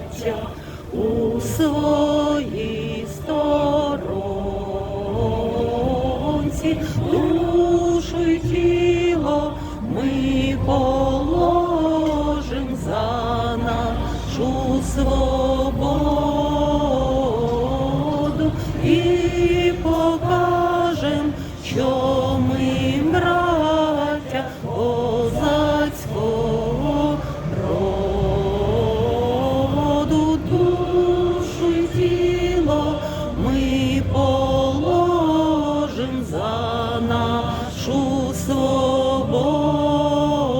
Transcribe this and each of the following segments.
браття, у своїй сторонці, душу й тіло ми положим за нашу свободу і покажем, що ми браття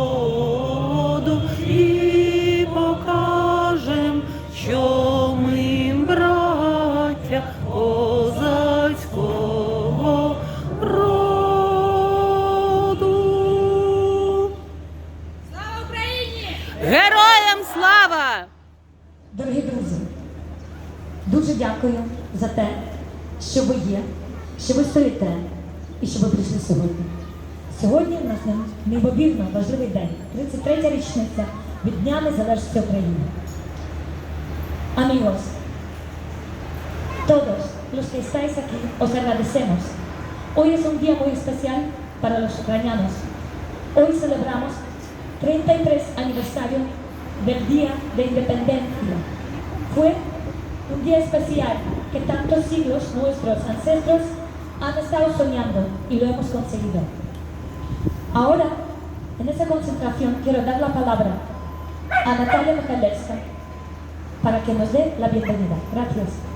свободу і покажем, що ми браття козацького роду. Слава Україні! Героям слава! Дорогі друзі, дуже дякую за те, що ви є, що ви стоїте і що ви прийшли сьогодні. Сьогодні в нас неймовірно важливий день, 33-я річниця від Дня Незалежності України. Amigos, todos los que estáis aquí os agradecemos. Hoy es un día muy especial para los ucranianos. Hoy celebramos 33 aniversario del Día de Independencia. Fue un día especial que tantos siglos nuestros ancestros han estado soñando y lo hemos conseguido. Ahora, en esa concentración, quiero dar la palabra a Natalia Michalewska para que nos dé la bienvenida. Gracias.